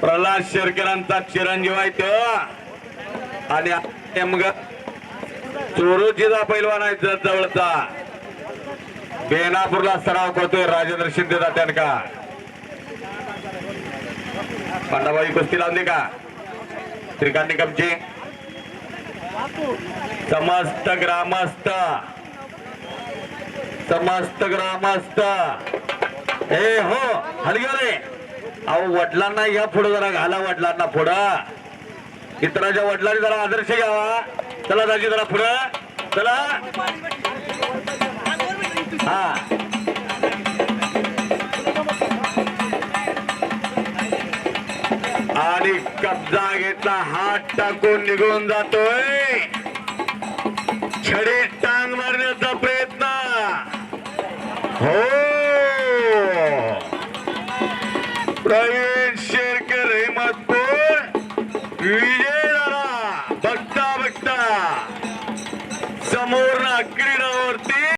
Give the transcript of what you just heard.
प्रल्हाद शेरकरांचा चिरंजीव आहे तो. आणि नेमक चोरोजीचा पैलवान आहे जवळचा. बेनापूरला सराव करतोय राजेंद्र शिंदे जात्यान का पांडाबाई कुस्ती लावली का? श्रीकांत निकमची. समस्त ग्रामस्थ. समस्त ग्रामस्थ. हे हो हलगे रे अहो वडिलांना या पुढे जरा घाला वडिलांना पुढं. इतराच्या वडिलांनी जरा आदर्श घ्यावा. चला दाजी जरा पुढं. चला. हा. आणि कब्जा घेतला हात टाकून निघून जातोय. छडी प्रवीण शेरकर हिमतपूर विजयदारा बघता बघता. समोर क्रीडावरती.